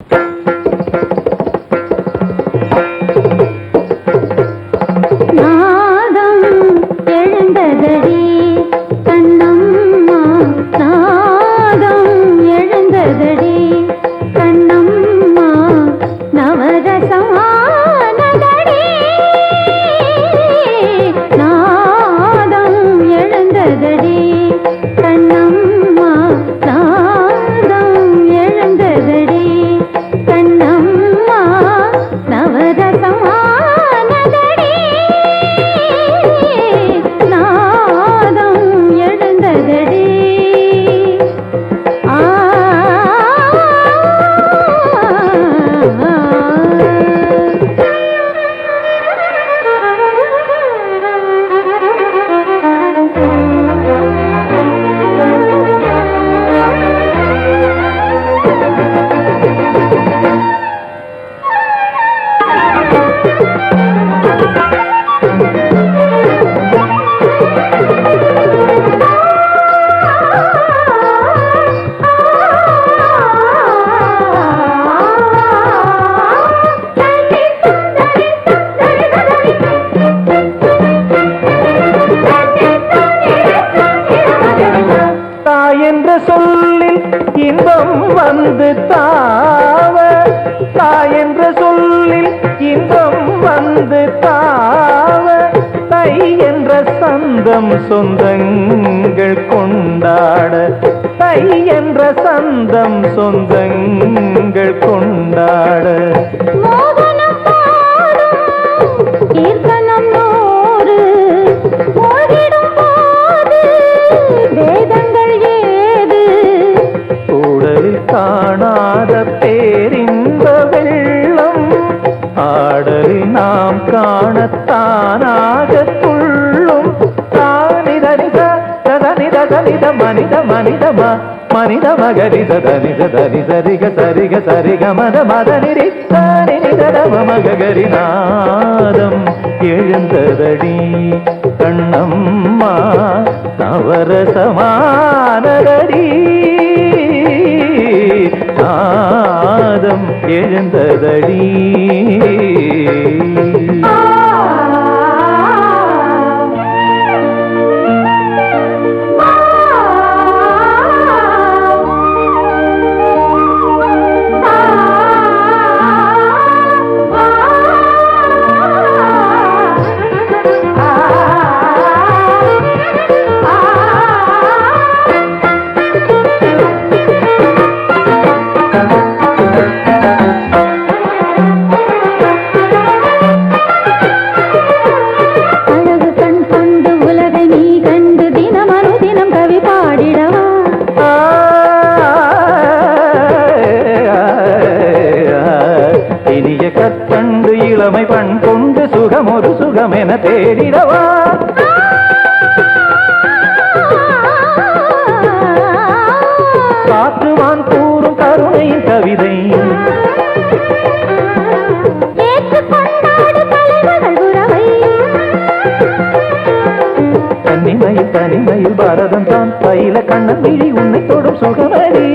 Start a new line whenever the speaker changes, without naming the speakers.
நாதம்
என்ற சொல்லில் இன்பம் வந்து தாவ. தாய் என்ற சொல்லில் இன்பம் வந்து தை என்ற சந்தம் சொந்தங்கள் கொண்டாட. தை என்ற சந்தம் சொந்தங்கள் கொண்டாட. காணாத பேரின்ப வெள்ளம் ஆடலில் நாம் காணத்தானாக மனித மனிதமா மனித மகரித தனித தனி சரிக சரிக சரிக மத மத நிறித்தானி நிதடம மகரி நாதம் எழுந்ததடி. கண்ணம்மா நவரசமானதடி நாதம் எழுந்ததடி. ஒரு சுகம் என தேடிடவா? காற்றுவான் கூறும் கருணையின் கவிதை. தனிமையில் தனிமையில் பாரதம் தான் பயில கண்ணன் விழி உன்னை தொடும் சுகமடி.